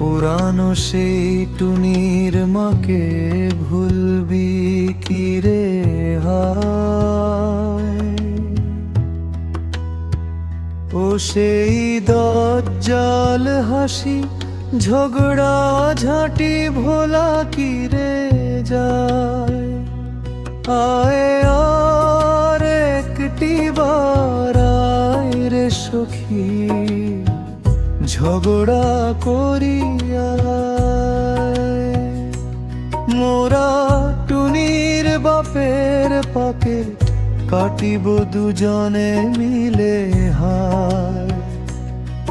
পুরানো সেই টুনির মাকে ভুলবি কি রে ও সেই দজ্জাল হাসি, ঝগড়া ঝাঁটি ভোলা কি রে যায়? আয় আর একটি বার রে সখী। ঝগড়া করিয়া মোরা টুনির বাপের পাকে কাটিব দুজনে মিলে হায়।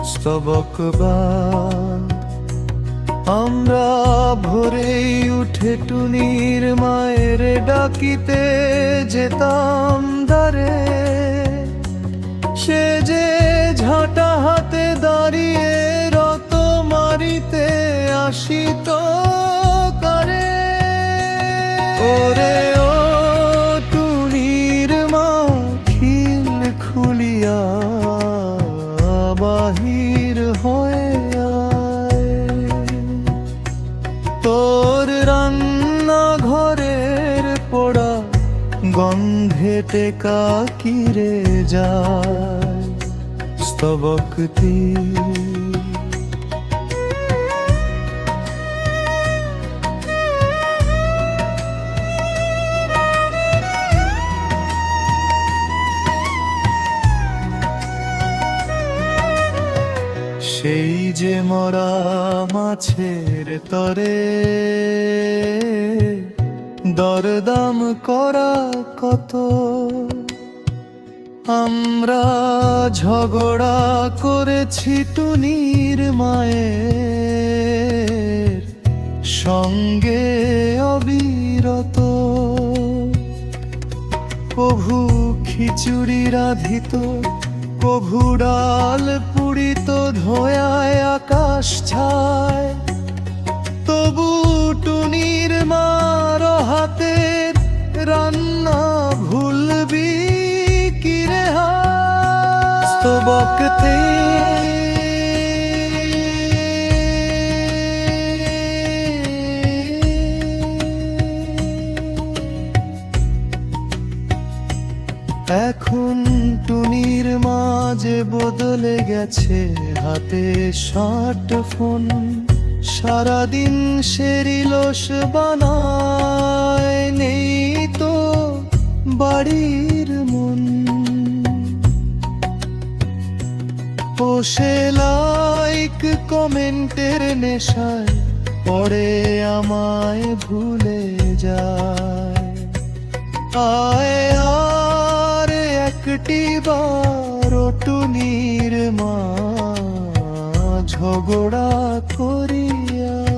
স্তবকবার আমরা ভোরেই উঠে টুনির মায়ের ডাকিতে যেতাম দারে সে যে ওরে ও টুনির মা খুলিয়া বাহির হয়ে তোর রান্না ঘরের পোড়া গন্ধে টেকা কিরে যায় স্তবকতি সেই যে মরা মাছের তরে দরদাম করা কত? আমরা ঝগড়া করেছি টুনির মায়ের সঙ্গে অবিরত। প্রভু খিচুড়ি রাধিত প্রভু ডাল পুরিত ধোয়ায় আকাশ ছায়। তবু টুনির মার হাতের রান্না ভুলবি কিরে স্তবকতে এখন টুনির মাঝে বদলে গেছে হাতে শর্ট ফোন সারাদিন সেরিলস বানায়, নেই তো বাড়ির মন। পোষে লাইক কমেন্টের নেশায় পরে আমায় ভুলে যায়। আয় পাল্টিবার টুনির ঝগড়া করিয়া